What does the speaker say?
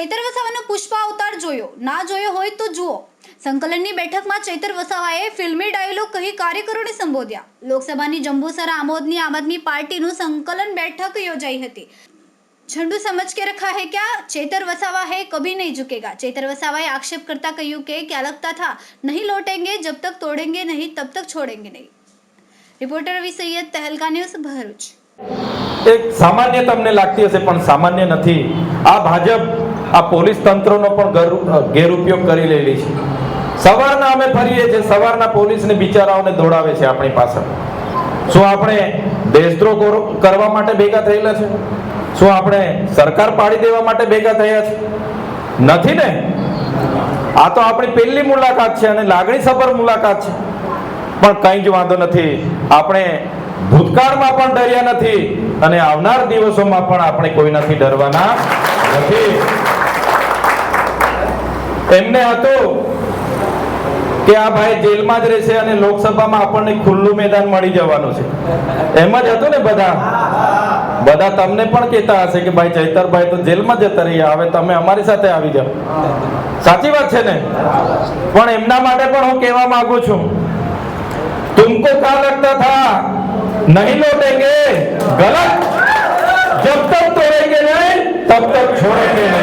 ચૈતર વસાવાનો પુષ્પા અવતાર જોયો ના જોયો હોય તો જુઓ સંકલનની બેઠકમાં ચૈતર વસાવાએ ફિલ્મી ડાયલોગ કહી કાર્યકરોને સંબોધ્યા લોકસભાની જંબુસર આમોદની આમ આદમી પાર્ટીનું સંકલન બેઠક યોજાઈ હતી झंडू समझ के रखा है क्या चेतर वसावा है कभी नहीं झुकेगा चेतर वसावाए आक्षेप करता કહ્યું કે क्या लगता था नहीं लौटेंगे जब तक तोड़ेंगे नहीं तब तक छोड़ेंगे नहीं રિપોર્ટર રવિ સૈયદ તહેલકા ન્યૂઝ ભરૂચ એક સામાન્ય તમને લાગતી હશે પણ સામાન્ય નથી આ ભાજપ આ પોલીસ તંત્રનો પણ ગેરઉપયોગ કરી લેલી છે. સવારના અમે ફરીએ છીએ, સવારના પોલીસને બિચારાઓને દોડાવે છે આપણી પાછળ. શું આપણે દેશદ્રોહ કરો- કરવા માટે ભેગા થયેલા છે? શું આપણે સરકાર પાડી દેવા માટે ભેગા થયા છે? નથી ને? આ તો આપણી પહેલી મુલાકાત છે અને લાગણી સફર મુલાકાત છે. પણ કંઈ જ વાંધો નથી. આપણે ભૂતકાળમાં પણ ડર્યા નથી અને આવનાર દિવસોમાં પણ આપણે કોઈનાથી ડરવાના. નથી. એમને હતું કે આ ભાઈ જેલમાં જ રહેશે અને લોકસભામાં આપણને ખુલ્લું મેદાન મળી જવાનું છે. એમ જ હતું ને બધા? બધા તમને પણ કહેતા હશે કે ભાઈ ચૈતરભાઈ તો જેલમાં જતા રહ્યા, હવે તમે અમારી સાથે આવી જાઓ. સાચી વાત છે ને? પણ એમના માટે પણ હું કહેવા માંગુ છું, તુમકો કા લગતા થા? નહીં લોટેંગે? ગલત? જબ તક તોડેંગે નહીં, તબ તક છોડેંગે નહીં.